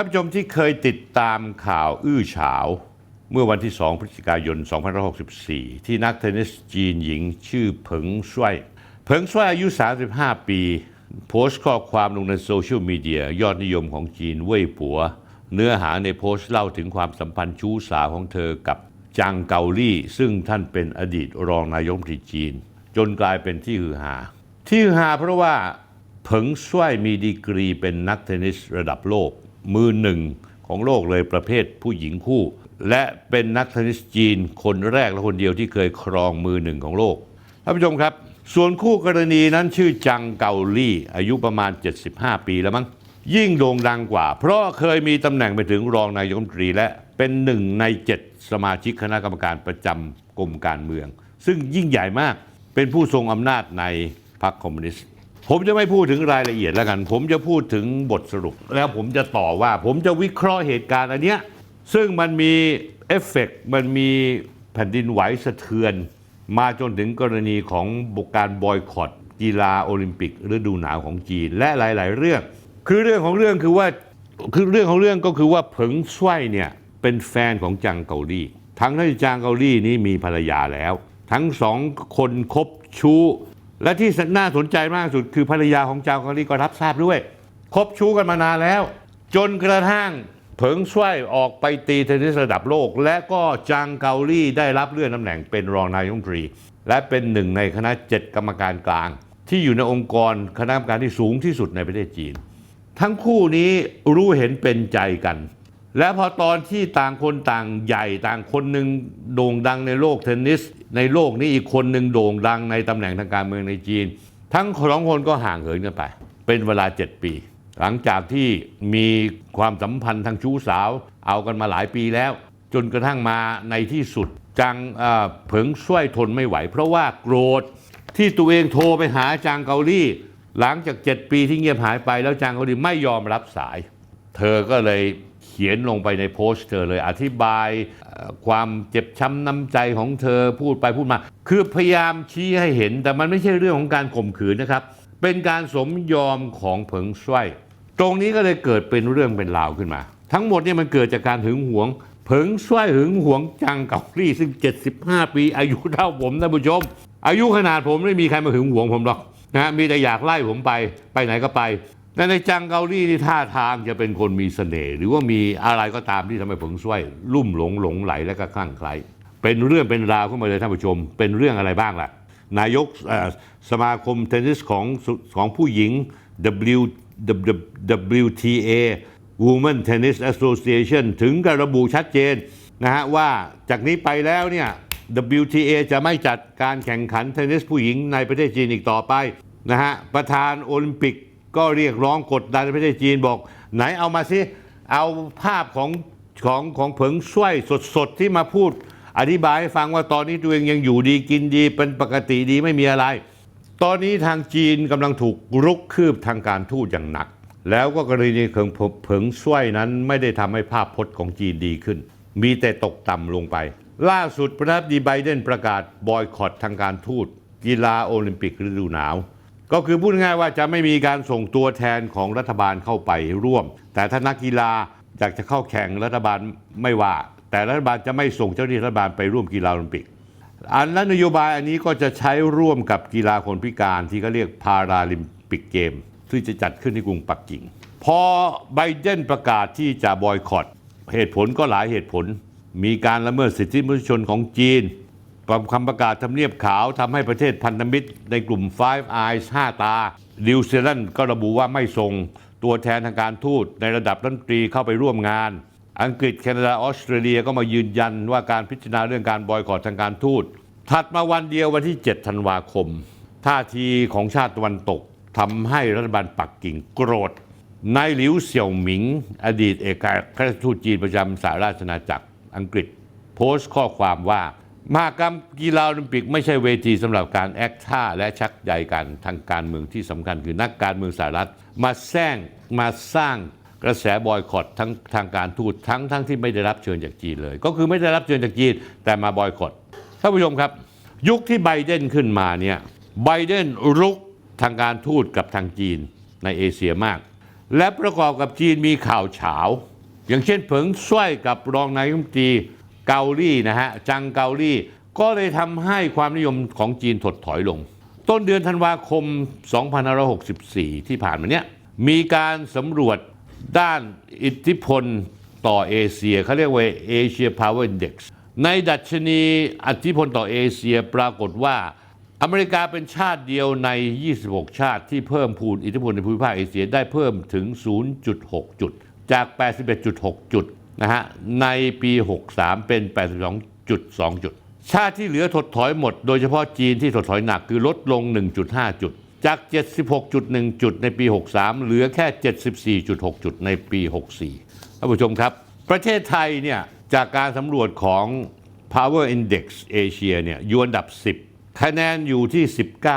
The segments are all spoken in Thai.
านผู้ชมที่เคยติดตามข่าวอื้อฉาว เมื่อวันที่ 2 พฤศจิกายน 2564 ที่นักเทนนิสจีนหญิงชื่อเผิงช่วยเผิงช่วยอายุ 35 ปี โพสต์ข้อความลงในโซเชียลมีเดียยอดนิยมของจีนเว่ยปัว เนื้อหาในโพสต์เล่าถึงความสัมพันธ์ชู้สาวของเธอกับจางเกาลี่ ซึ่งท่านเป็นอดีตรองนายกรัฐมนตรีจีน จนกลายเป็นที่ฮือฮาที่ฮือฮาเพราะว่าเผิงช่วยมีดีกรีเป็นนักเทนนิสระดับโลก มือหนึ่งของโลกเลยประเภทผู้หญิงคู่ และเป็นนักเทนนิสจีนคนแรกและคนเดียวที่เคยครองมือหนึ่งของโลกท่านผู้ชมครับ ส่วนคู่กรณีนั้นชื่อจังเกาลี่ อายุประมาณ 75 ปีแล้วมั้งยิ่งโด่งดังกว่า เพราะเคยมีตำแหน่งไปถึงรองนายกรัฐมนตรีและเป็นหนึ่งในเจ็ดสมาชิกคณะกรรมการประจำกรมการเมือง ซึ่งยิ่งใหญ่มากเป็นผู้ทรงอำนาจในพรรคคอมมิวนิสต์ ผมจะไม่พูดถึงรายละเอียดแล้วกัน ผมจะพูดถึงบทสรุป แล้วผมจะต่อว่าผมจะวิเคราะห์เหตุการณ์อันเนี้ยซึ่งมันมีเอฟเฟกต์มันมีแผ่นดินไหวสะเทือน มาจนถึงกรณีของบุกการบอยคอตกีฬาโอลิมปิกฤดูหนาวของจีนและหลาย ๆ เรื่อง คือเรื่องของเรื่องคือว่าคือเรื่องของเรื่องก็คือว่าเผิงช่วยเนี่ยเป็นแฟนของจางเกาลี่ทั้งที่จางเกาลี่นี้มีภรรยาแล้ว ทั้งสองคนคบชู้ และที่น่าสนใจมากที่สุดคือภรรยาของจางเกาลี่ก็รับทราบด้วย คบชู้กันมานานแล้ว จนกระทั่งเผิงช่วยออกไปตีเทนนิสระดับโลก และก็จางเกาลี่ได้รับเลื่อนตำแหน่งเป็นรองนายกรัฐมนตรี และเป็นหนึ่งในคณะเจ็ดกรรมการกลาง ที่อยู่ในองค์กรคณะกรรมการที่สูงที่สุดในประเทศจีน ทั้งคู่นี้รู้เห็นเป็นใจกัน และพอตอนที่ต่างคนต่างใหญ่ต่างคนหนึ่งโด่งดังในโลกเทนนิส ในโลกนี้อีกคนหนึ่งโด่งดังในตำแหน่งทางการเมืองในจีน ทั้งสองคนก็ห่างเหินกันไป เป็นเวลา 7 ปี หลังจากที่มีความสัมพันธ์ทางชู้สาว เอากันมาหลายปีแล้ว จนกระทั่งมาในที่สุดจังเผิงช่วยทนไม่ไหว เพราะว่าโกรธที่ตัวเองโทรไปหาจางเกาลี่ หลังจาก 7 ปีที่เงียบหายไปแล้วจางเกาลี่ไม่ยอมรับสาย เธอก็เลย เขียนลงไปในโพสต์เธอเลย อธิบายความเจ็บช้ำน้ำใจของเธอพูดไปพูดมา คือพยายามชี้ให้เห็น แต่มันไม่ใช่เรื่องของการข่มขืนนะครับ เป็นการสมยอมของเผิงช่วยตรงนี้ก็เลยเกิดเป็นเรื่องเป็นราวขึ้นมา ทั้งหมดเนี่ยมันเกิดจากการหึงหวงเผิงช่วยหึงหวงจังเกาหลีซึ่ง 75 ปีอายุเท่าผมท่านผู้ชมอายุขนาดผมไม่มีใครมาหึงหวงผมหรอกนะฮะมีแต่อยากไล่ผมไป ไปไหนก็ไป แต่ในจังเกาหลีนี่ท่าทางจะเป็นคนมีเสน่ห์หรือว่ามีอะไรก็ตามที่ทำให้ผงช่วยลุ่มหลงหลงไหลและก็คลั่งไคล้เป็นเรื่องเป็นราวขึ้นมาเลยท่านผู้ชม เป็นเรื่องอะไรบ้างล่ะ นายกสมาคมเทนนิสของของผู้หญิง W WTA Women Tennis Association ถึงกับระบุชัดเจนนะฮะว่าจากนี้ไปแล้วเนี่ย WTA จะไม่จัดการแข่งขันเทนนิสผู้หญิงในประเทศจีนอีกต่อไปนะฮะประธานโอลิมปิก ก็เรียกร้องกดดันประเทศจีนบอก ไหนเอามาสิเอาภาพของของของเผิงช่วยสดๆที่มาพูด อธิบายให้ฟังว่าตอนนี้ตัวเองยังอยู่ดีกินดีเป็นปกติดีไม่มีอะไร ตอนนี้ทางจีนกำลังถูกรุกคืบทางการทูตอย่างหนัก แล้วก็กรณีของเผิงช่วยนั้นไม่ได้ทำให้ภาพพจน์ของจีนดีขึ้น มีแต่ตกต่ำลงไป ล่าสุดประธานาธิบดีไบเดนประกาศบอยคอตทางการทูตกีฬาโอลิมปิกฤดูหนาว ก็คือพูดง่ายว่าจะไม่มีการส่งตัวแทนของรัฐบาลเข้าไปร่วม แต่ถ้านักกีฬาอยากจะเข้าแข่งรัฐบาลไม่ว่า แต่รัฐบาลจะไม่ส่งเจ้าหน้าที่รัฐบาลไปร่วมกีฬาโอลิมปิก อันและนโยบายอันนี้ก็จะใช้ร่วมกับกีฬาคนพิการที่เขาเรียกพาราลิมปิกเกมที่จะจัดขึ้นที่กรุงปักกิ่ง พอไบเดนประกาศที่จะบอยคอตเหตุผลก็หลายเหตุผล มีการละเมิดสิทธิมนุษยชนของจีน ความคำประกาศทำเนียบขาวทำให้ประเทศพันธมิตร ในกลุ่ม Five Eyes 5 ตา นิวซีแลนด์ก็ระบุว่าไม่ส่ง ตัวแทนทางการทูตในระดับรัฐมนตรีเข้าไปร่วมงาน อังกฤษ แคนาดา ออสเตรเลียก็มายืนยันว่าการพิจารณาเรื่องการบอยคอรทางการทูต ถัดมาวันเดียววันที่ 7 ธันวาคม ท่าทีของชาติตะวันตกทำให้รัฐบาลปักกิ่งโกรธ นายหลิวเสี่ยวหมิง อดีตเอกอัครราชทูตจีนประจำสหราชอาณาจักรอังกฤษ โพสต์ข้อความว่า มหากรรมกีฬาโอลิมปิกไม่ใช่เวทีสำหรับการแอคท่าและชักใยกันทางการเมืองที่สำคัญคือนักการเมืองสหรัฐ มาแซงมาสร้างกระแสบอยคอตทั้งทางการทูตทั้งทั้งที่ไม่ได้รับเชิญจากจีนเลย ก็คือไม่ได้รับเชิญจากจีนแต่มาบอยคอตท่านผู้ชมครับ ยุคที่ไบเดนขึ้นมาเนี่ยไบเดนรุกทางการทูตกับทางจีนในเอเชียมาก และประกอบกับจีนมีข่าวเฉาอย่างเช่นเผิงส้วยกับรองนายกรัฐมนตรี เกาหลีนะฮะจังเกาหลีก็เลยทำให้ความนิยมของจีนถดถอยลง ต้นเดือนธันวาคม 2564 ที่ผ่านมาเนี้ยมีการสำรวจด้านอิทธิพลต่อเอเชียเขาเรียกว่า Asia Power Index ในดัชนีอิทธิพลต่อเอเชียปรากฏว่า อเมริกาเป็นชาติเดียวใน 26 ชาติที่เพิ่มพูนอิทธิพลในภูมิภาคเอเชียได้เพิ่มถึง 0.6 จุด จาก 81.6 จุด นะฮะในปี 63 เป็น 82.2 จุด ชาติที่เหลือถดถอยหมด โดยเฉพาะจีนที่ถดถอยหนักคือลดลง 1.5 จุด จาก 76.1 จุดในปี 63 เหลือแค่ 74.6 จุดในปี 64 ท่านผู้ชมครับ ประเทศไทยเนี่ยจากการสำรวจของ Power Index Asia เนี่ยอยู่อันดับ 10 คะแนนอยู่ที่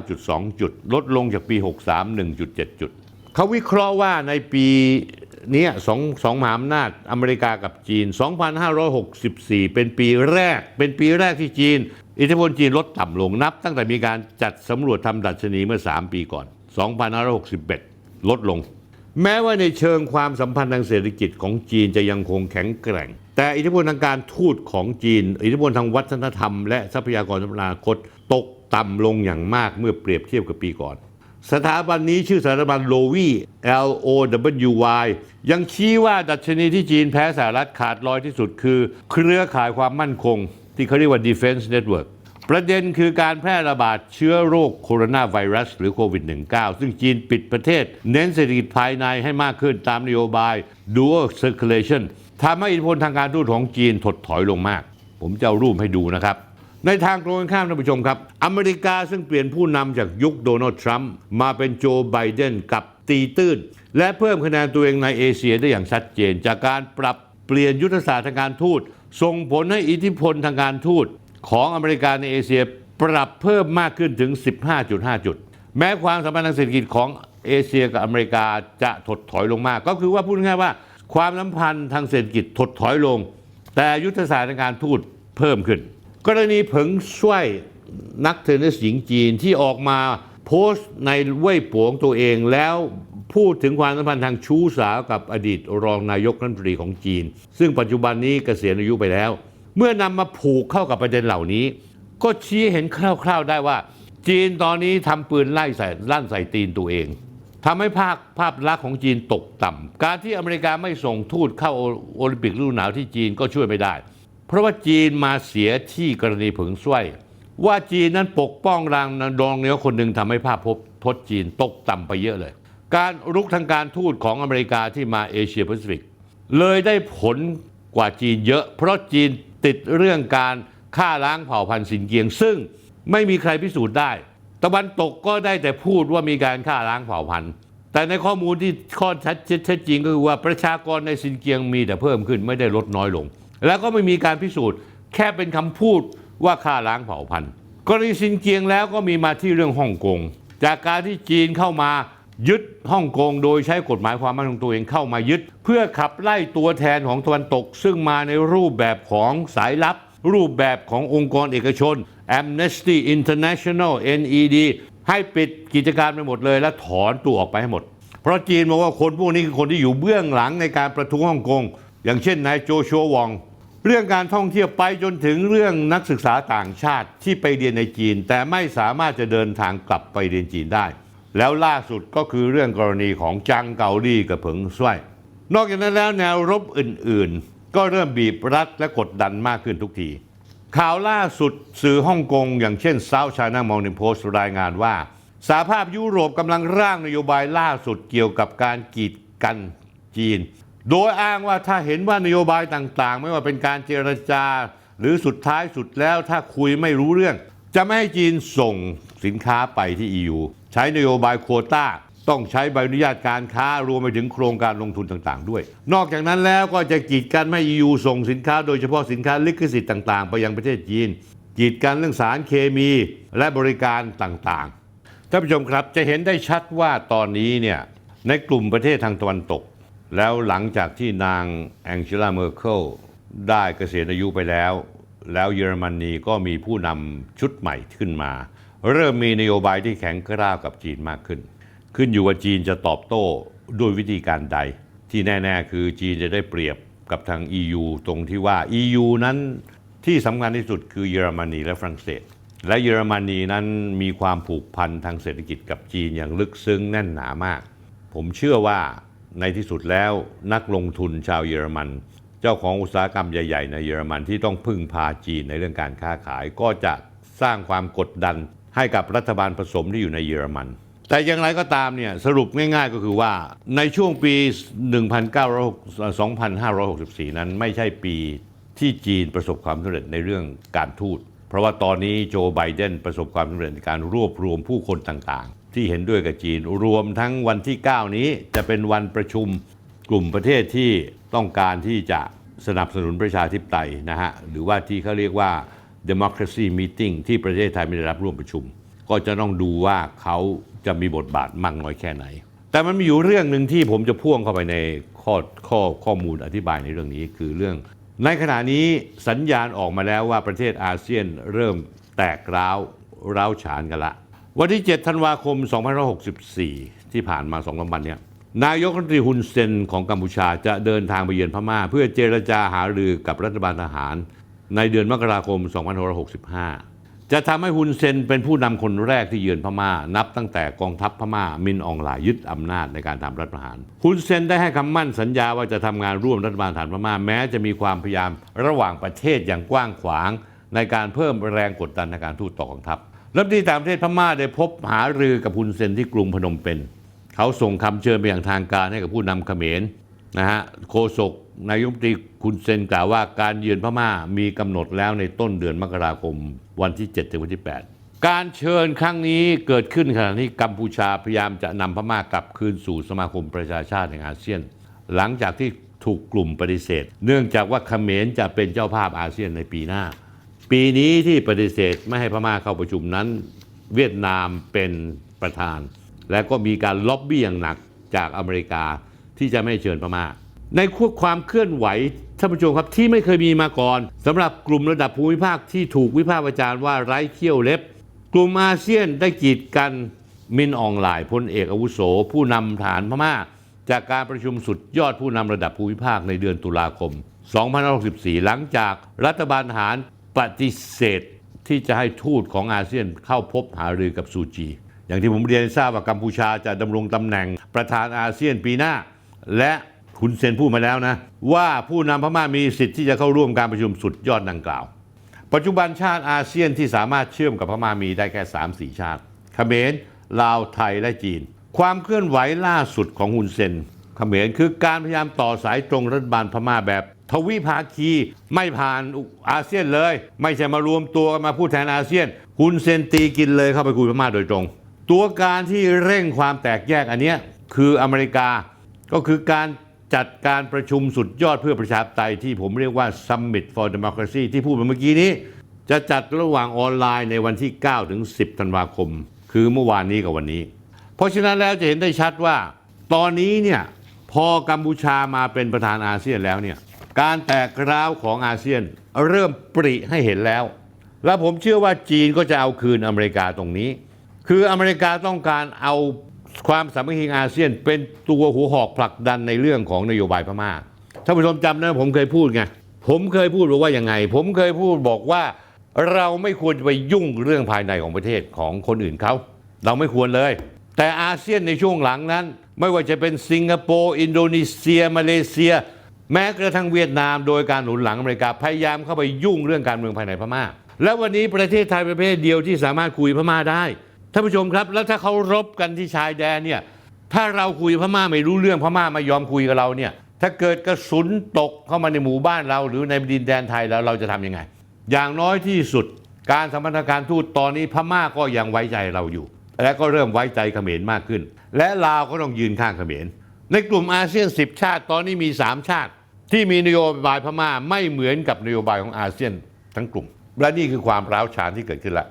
19.2 จุด ลดลงจากปี 63 1.7 จุด เขาวิเคราะห์ว่าในปี นี้สองสองมหาอำนาจอเมริกากับจีน 2564 เป็นปีแรก เป็นปีแรกที่จีน อิทธิพลจีนลดต่ำลงนับ ตั้งแต่มีการจัดสำรวจทำดัชนีเมื่อ 3 ปีก่อน 2561 ลดลง แม้ว่าในเชิงความสัมพันธ์ทางเศรษฐกิจของจีนจะยังคงแข็งแกร่ง แต่อิทธิพลทางการทูตของจีน อิทธิพลทางวัฒนธรรมและทรัพยากรสำนาคตตกต่ำลงอย่างมากเมื่อเปรียบเทียบกับปีก่อน สถาบันนี้ชื่อสถาบันโลวี L O W Y ยังชี้ว่าดัชนีที่จีนแพ้สหรัฐขาดลอยที่สุดคือ เครือข่ายความมั่นคง ที่เขาเรียกว่า Defense Network ประเด็นคือการแพร่ระบาดเชื้อโรคโคโรนาไวรัส หรือโควิด -19 ซึ่งจีนปิดประเทศ เน้นเศรษฐกิจภายในให้มากขึ้นตามนโยบาย Dual Circulation ทำให้อิทธิพลทางการทูตของจีนถดถอยลงมาก ผมจะเอารูปให้ดูนะครับ ในทางตรงกันข้ามท่านผู้ชมครับ อเมริกาซึ่งเปลี่ยนผู้นำจากยุคโดนัลด์ทรัมป์มาเป็นโจไบเดนกับตีตื้น และเพิ่มคะแนนตัวเองในเอเชียได้อย่างชัดเจน จากการปรับเปลี่ยนยุทธศาสตร์ทางการทูตส่งผลให้อิทธิพลทางการทูตของอเมริกาในเอเชียปรับเพิ่มมากขึ้นถึง 15.5 จุด แม้ความสัมพันธ์ทางเศรษฐกิจของเอเชียกับอเมริกาจะถดถอยลงมาก ก็คือว่าพูดง่ายว่า ความสัมพันธ์ทางเศรษฐกิจถดถอยลง แต่ยุทธศาสตร์ทางการทูตเพิ่มขึ้น กรณีเผิงช่วยนักเทนนิสหญิงจีนที่ออกมาโพสต์ในเว่ยป๋วงตัวเองแล้วพูดถึงความสัมพันธ์ทางชู้สาวกับอดีตรองนายกรัฐมนตรีของจีน ซึ่งปัจจุบันนี้เกษียณอายุไปแล้ว เมื่อนำมาผูกเข้ากับประเด็นเหล่านี้ ก็ชี้เห็นคร่าวๆได้ว่า จีนตอนนี้ทำปืนไล่ใส่ลั่นใส่ตีนตัวเองทำให้ภาพภาพลักษณ์ของจีนตกต่ำการที่อเมริกาไม่ส่งทูตเข้าโอลิมปิกฤดูหนาวที่จีนก็ช่วยไม่ได้ เพราะว่าจีนมาเสียที่กรณีผึงส้วย ว่าจีนนั้นปกป้องรางดองเนื้อคนหนึ่งทำให้ภาพพพจน์จีนตกต่ำไปเยอะเลย การรุกทางการทูตของอเมริกาที่มาเอเชียแปซิฟิก เลยได้ผลกว่าจีนเยอะ เพราะจีนติดเรื่องการฆ่าล้างเผ่าพันธุ์สินเกียง ซึ่งไม่มีใครพิสูจน์ได้ ตะวันตกก็ได้แต่พูดว่ามีการฆ่าล้างเผ่าพันธุ์แต่ในข้อมูลที่ข้อชัดเจจริงก็คือว่าประชากรในสินเกียงมีแต่เพิ่มขึ้นไม่ได้ลดน้อยลง แล้วก็ไม่มีการพิสูจน์ แค่เป็นคำพูดว่าฆ่าล้างเผ่าพันธุ์กรณีสินเกียงแล้วก็มีมาที่เรื่องฮ่องกงจากการที่จีนเข้ามายึดฮ่องกงโดยใช้กฎหมายความมั่นคงตัวเองเข้ามายึด เพื่อขับไล่ตัวแทนของตะวันตก ซึ่งมาในรูปแบบของสายลับ รูปแบบขององค์กรเอกชน Amnesty International NED ให้ปิดกิจการไปหมดเลย และถอนตัวออกไปให้หมด เพราะจีนบอกว่าคนพวกนี้คือคนที่อยู่เบื้องหลังในการประท้วงฮ่องกงอย่างเช่นนายโจชัววอง เรื่องการท่องเที่ยวไปจนถึงเรื่องนักศึกษาต่างชาติที่ไปเรียนในจีน แต่ไม่สามารถจะเดินทางกลับไปเรียนจีนได้ แล้วล่าสุดก็คือเรื่องกรณีของจังเกาลี่กับเผิงส้วยนอกจากนั้นแล้วแนวรบอื่นๆ ก็เริ่มบีบรัดและกดดันมากขึ้นทุกที ข่าวล่าสุดสื่อฮ่องกงอย่างเช่น South China Morning Post รายงานว่าสหภาพยุโรปกำลังร่างนโยบายล่าสุดเกี่ยวกับการกีดกันจีน โดยอ้างว่าถ้าเห็นว่านโยบายต่างๆ ไม่ว่าเป็นการเจรจา หรือสุดท้ายสุดแล้วถ้าคุยไม่รู้เรื่อง จะไม่ให้จีนส่งสินค้าไปที่ EU ใช้นโยบายโควต้า ต้องใช้ใบอนุญาตการค้ารวมไปถึงโครงการลงทุนต่างๆ ด้วย นอกจากนั้นแล้วก็จะกีดกันไม่ EU ส่งสินค้า โดยเฉพาะสินค้าลิขสิทธิ์ต่างๆ ไปยังประเทศจีน กีดกันเรื่องสารเคมีและบริการต่างๆท่านผู้ชมครับจะเห็นได้ชัดว่าตอนนี้เนี่ยในกลุ่มประเทศทางตะวันตก แล้วหลังจากที่นางแองเจลาเมอร์เคิลได้เกษียณอายุไปแล้ว แล้วเยอรมนีก็มีผู้นำชุดใหม่ขึ้นมา เริ่มมีนโยบายที่แข็งกร้าวกับจีนมากขึ้น ขึ้นอยู่ว่าจีนจะตอบโต้ด้วยวิธีการใด ที่แน่ ๆ คือจีนจะได้เปรียบกับทาง EU ตรงที่ว่า EU นั้นที่สำคัญที่สุดคือเยอรมนีและฝรั่งเศส และเยอรมนีนั้นมีความผูกพันทางเศรษฐกิจกับจีนอย่างลึกซึ้งแน่นหนามาก ผมเชื่อว่า ในที่สุดแล้วนักลงทุนชาวเยอรมัน เจ้าของอุตสาหกรรมใหญ่ๆในเยอรมันที่ต้องพึ่งพาจีนในเรื่องการค้าขาย ก็จะสร้างความกดดันให้กับรัฐบาลผสมที่อยู่ในเยอรมัน แต่อย่างไรก็ตามเนี่ยสรุปง่ายๆก็คือว่าในช่วงปี 2564 นั้นไม่ใช่ปีที่จีนประสบความสำเร็จในเรื่องการทูต เพราะว่าตอนนี้โจไบเดนประสบความสำเร็จในการรวบรวมผู้คนต่างๆ ที่เห็นด้วยกับจีน รวมทั้งวันที่ 9 นี้จะเป็นวันประชุมกลุ่มประเทศที่ต้องการที่จะสนับสนุนประชาธิปไตยนะฮะหรือว่าที่เขาเรียกว่า democracy meeting ที่ประเทศไทยไม่ได้รับร่วมประชุม ก็จะต้องดูว่าเขาจะมีบทบาทมากน้อยแค่ไหน แต่มันมีอยู่เรื่องหนึ่งที่ผมจะพ่วงเข้าไปในข้อข้อข้อมูลอธิบายในเรื่องนี้คือเรื่อง ในขณะนี้สัญญาณออกมาแล้วว่าประเทศอาเซียนเริ่มแตกร้าวร้าวฉานกันละ วันที่ 7 ธันวาคม 2564 ที่ผ่านมาสองวันเนี่ยนายกรัฐมนตรีฮุนเซนของกัมพูชาจะเดินทางไปเยือนพม่า เพื่อเจรจาหารือกับรัฐบาลทหาร ในเดือนมกราคม 2565 จะทำให้ฮุนเซนเป็นผู้นำคนแรกที่เยือนพม่า นับตั้งแต่กองทัพพม่ามินอองหลายยึดอำนาจในการทำรัฐประหารฮุนเซนได้ให้คำมั่นสัญญาว่าจะทำงานร่วมรัฐบาลฐานพม่าแม้จะมีความพยายามระหว่างประเทศอย่างกว้างขวาง ในการเพิ่มแรงกดดันในการทูตต่อกองทัพ รัฐมนตรีต่างประเทศพม่าได้พบหารือกับฮุนเซนที่กรุงพนมเปญเขาส่งคำเชิญไปอย่างทางการให้กับผู้นำเขมรนะฮะโฆษกนายกรัฐมนตรีคุณเซนกล่าวว่าการเยือนพม่ามีกำหนดแล้วในต้นเดือนมกราคมวันที่7ถึงวันที่ 8 การเชิญครั้งนี้เกิดขึ้นขณะที่กัมพูชาพยายามจะนำพม่ากลับคืนสู่สมาคมประชาชาติแห่งอาเซียน หลังจากที่ถูกกลุ่มปฏิเสธ เนื่องจากว่าเขมรจะเป็นเจ้าภาพอาเซียนในปีหน้า ปีนี้ที่ปฏิเสธไม่ให้พม่าเข้าประชุมนั้น เวียดนามเป็นประธาน และก็มีการล็อบบี้อย่างหนักจากอเมริกาที่จะไม่เชิญพม่า ในควบความเคลื่อนไหวท่านผู้ชมครับที่ไม่เคยมีมาก่อนสำหรับกลุ่มระดับภูมิภาคที่ถูกวิพากษ์วิจารณ์ว่าไร้เขี้ยวเล็บ กลุ่มอาเซียนได้กีดกันมินอองหลายพลเอกอาวุโส ผู้นำฐานพม่า จากการประชุมสุดยอดผู้นำระดับภูมิภาคในเดือนตุลาคม 2564 หลังจากรัฐบาลทหาร ปฏิเสธที่จะให้ทูตของอาเซียนเข้าพบหารือกับซูจี อย่างที่ผมเรียนทราบว่ากัมพูชาจะดำรงตำแหน่งประธานอาเซียนปีหน้า และคุณเซนพูดมาแล้วนะ ว่าผู้นำพม่ามีสิทธิ์ที่จะเข้าร่วมการประชุมสุดยอดดังกล่าว ปัจจุบันชาติอาเซียนที่สามารถเชื่อมกับพม่ามีได้แค่ 3 4 ชาติเขมรลาวไทยและจีน ความเคลื่อนไหวล่าสุดของฮุนเซนเขมรคือการพยายามต่อสายตรงรัฐบาลพม่าแบบ ทวิภาคีไม่ผ่านอาเซียนเลย ไม่ใช่มารวมตัวกันมาพูดแทนอาเซียนฮุนเซนตีกินเลยเข้าไปคุยพม่าโดยตรง ตัวการที่เร่งความแตกแยกอันนี้คืออเมริกาก็คือการจัดการประชุมสุดยอดเพื่อประชาธิปไตยที่ผมเรียกว่า Summit for Democracy ที่พูดไปเมื่อกี้นี้ จะจัดระหว่างออนไลน์ในวันที่ 9 ถึง 10 ธันวาคม คือเมื่อวานนี้กับวันนี้ เพราะฉะนั้นแล้วจะเห็นได้ชัดว่า ตอนนี้เนี่ยพอกัมพูชามาเป็นประธานอาเซียนแล้วเนี่ย การแตกร้าวของอาเซียนเริ่มปริให้เห็นแล้ว และผมเชื่อว่าจีนก็จะเอาคืนอเมริกาตรงนี้ คืออเมริกาต้องการเอาความสามัคคีอาเซียนเป็นตัวหัวหอกผลักดันในเรื่องของนโยบายพม่าท่านผู้ชมจำนะผมเคยพูดไงผมเคยพูดบอกว่ายังไง ผมเคยพูดบอกว่า เราไม่ควรจะไปยุ่งเรื่องภายในของประเทศของคนอื่นเขา เราไม่ควรเลย แต่อาเซียนในช่วงหลังนั้น ไม่ว่าจะเป็นสิงคโปร์ อินโดนีเซีย มาเลเซีย แม้กระทั่งเวียดนามโดยการหนุนหลังอเมริกาพยายามเข้าไปยุ่งเรื่องการเมืองภายในพม่า และวันนี้ประเทศไทยเป็นประเทเดียวที่สามารถคุยพม่าได้ท่านผู้ชมครับ แล้วถ้าเขารบกันที่ชายแดนเนี่ยถ้าเราคุยพม่าไม่รู้เรื่องพม่าไม่ยอมคุยกับเราเนี่ยถ้าเกิดกระสุนตกเข้ามาในหมู่บ้านเรา หรือในดินแดนไทยแล้วเราจะทำยังไง อย่างน้อยที่สุด การสัมพันธการทูตตอนนี้พม่าก็ยังไว้ใจเราอยู่ และก็เริ่มไว้ใจเขมรมากขึ้น และลาวก็ต้องยืนข้างเขมร ในกลุ่มอาเซียน 10 ชาติตอนนี้มี 3 ชาติ ที่มีนโยบายพม่าไม่เหมือนกับนโยบายของอาเซียนทั้งกลุ่ม และนี่คือความร้าวฉานที่เกิดขึ้นละ